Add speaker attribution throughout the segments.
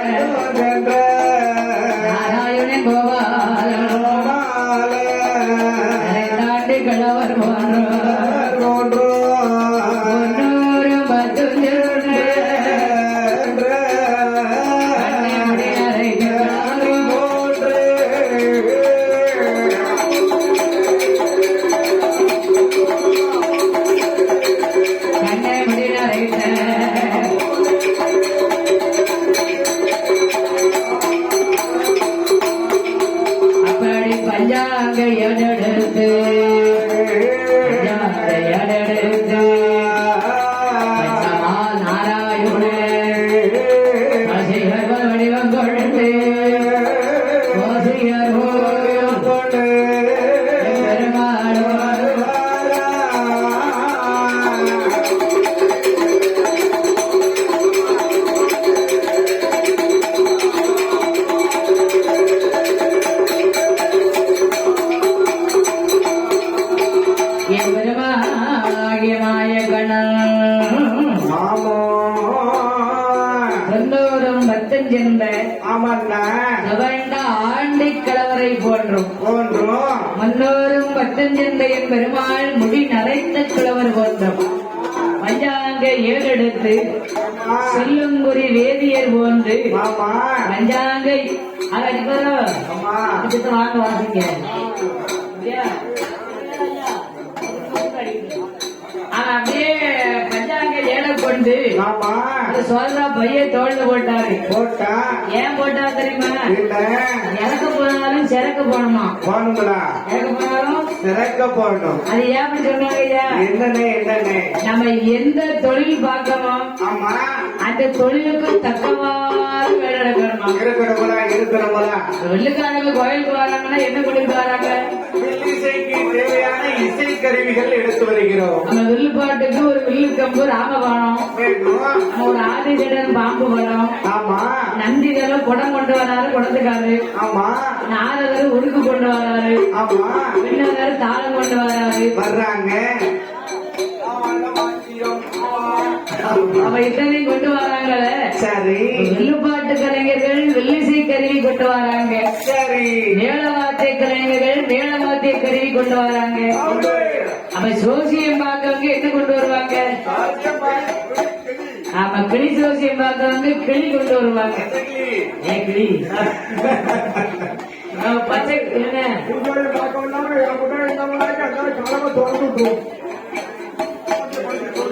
Speaker 1: நாராயணன் பஞ்சாங்க எடெடுத்து மாயகணம் தொண்ணூறும் பத்தஞ்சென்ற நவண்ட ஆண்டி கலவரை போன்றும். மன்னோரும் பத்தஞ்சென்ற என் பெருமாள் முடி நரைத்த கிழவர் போன்றும். பஞ்சாங்க ஏறெடுத்து செல்லுங்குறி வேதியர் போன்று அடிப்பதோ வாங்க வாசிங்க. 得，老板 கொண்டு சொல்ற பைய தோல்ல போட்டாரு.
Speaker 2: போட்டா?
Speaker 1: ஏன் போட்டா தெரியுமா?
Speaker 2: இல்ல.
Speaker 1: இறக்க போனாலும் சிறக்க போகணுமா?
Speaker 2: போகணுங்களா
Speaker 1: இறக்க போனாலும்?
Speaker 2: சிறக்க போகணும்.
Speaker 1: அது ஏன் அப்படி சொன்னாங்க ஐயா?
Speaker 2: என்னண்ணே என்னண்ணே?
Speaker 1: நம்ம எந்த தொழில் பார்க்கறோமோ
Speaker 2: ஆமா.
Speaker 1: அந்த தொழிலுக்கு தக்கவாறு வேலை நடக்கணுமா?
Speaker 2: இருக்கிறவங்களா இருக்கிறவங்களா
Speaker 1: வெள்ளுக்காரங்க கோயிலுக்கு வராங்கன்னா என்ன கொண்டுட்டு வராங்க?
Speaker 2: தேவையான இசை கருவிகள் எடுத்து வருகிறோம்.
Speaker 1: நம்ம வில்லுப்பாட்டுக்கு ஒரு வில்லு கம்பு ராமபாணம்.
Speaker 2: வேணும்
Speaker 1: நம்ம ஒரு ஆதிசடன் பாம்பு படம்
Speaker 2: ஆமா.
Speaker 1: நந்திதரம் குடம் கொண்டு வராரு குடத்துக்காரு.
Speaker 2: ஆமா.
Speaker 1: நாரதர் உருக்கு கொண்டு வராரு.
Speaker 2: ஆமா.
Speaker 1: விண்ணதர் தாளம் கொண்டு வராரு.
Speaker 2: வர்றாங்க.
Speaker 1: அவ இத்தனையும் கொண்டு வராங்களே.
Speaker 2: சரி.
Speaker 1: வில்லுப்பாட்டு கலைஞர்கள் வில்லிசை கருவி கொண்டு வராங்க.
Speaker 2: சரி.
Speaker 1: மேளவாத்திய கலைஞர்கள் மேளவாத்திய கருவி கொண்டு வராங்க. அப்ப சோசியம் பார்க்கவங்க என்ன கொண்டு வருவாங்க? ஆமா கிளி சோசியம் பார்க்கவங்க கிளி கொண்டு வருவாங்க. ஏ கிளி. பச்சை என்ன?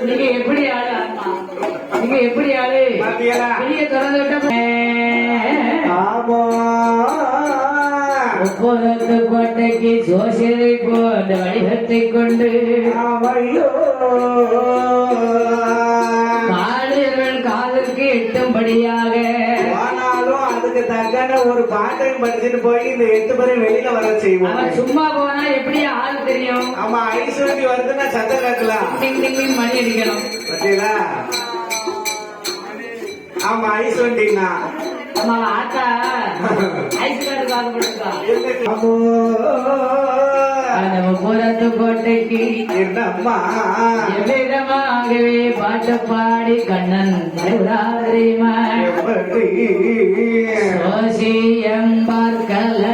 Speaker 1: நீங்க எப்படி ஆளு? ஆமா. நீங்க எப்படி ஆளு? வெளிய திறந்து விட்ட
Speaker 2: ஆமா.
Speaker 1: ஒப்புரத்து கோட்டைக்கு சோசியதை போன்ற வடிவத்தை கொண்டு காதலுக்கு எட்டும்படியாக.
Speaker 2: ஆனாலும் அதுக்கு தக்கன ஒரு பாட்டையும் படிச்சுட்டு போய் இந்த எட்டு பேரும் வெளியில வர செய்வோம்.
Speaker 1: அவன் சும்மா போனா எப்படி ஆள் தெரியும்?
Speaker 2: ஆமா ஐஸ் வண்டி வருதுன்னா சத்தம் கேட்கலாம்.
Speaker 1: டிங் டிங் மணி அடிக்கணும்.
Speaker 2: பார்த்தீங்களா ஆமா ஐஸ் வண்டினா
Speaker 1: நம்ம ஆத்தா. ஐஸ் கார்டு காது கொடுத்தா. ஒப்புரத்து கோட்டைக்கு எவ்விதமாகவே பாட்டு பாடி கண்ணன் சோசியம் பார்க்கலையா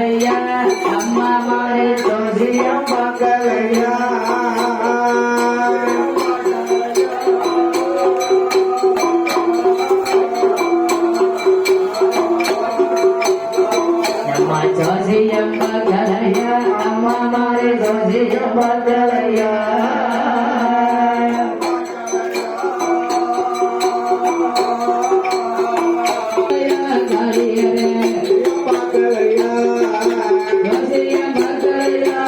Speaker 1: மாறி சோசியம் பார்க்கலையா
Speaker 2: மகளையா
Speaker 1: சோசியம் பார்க்கலையா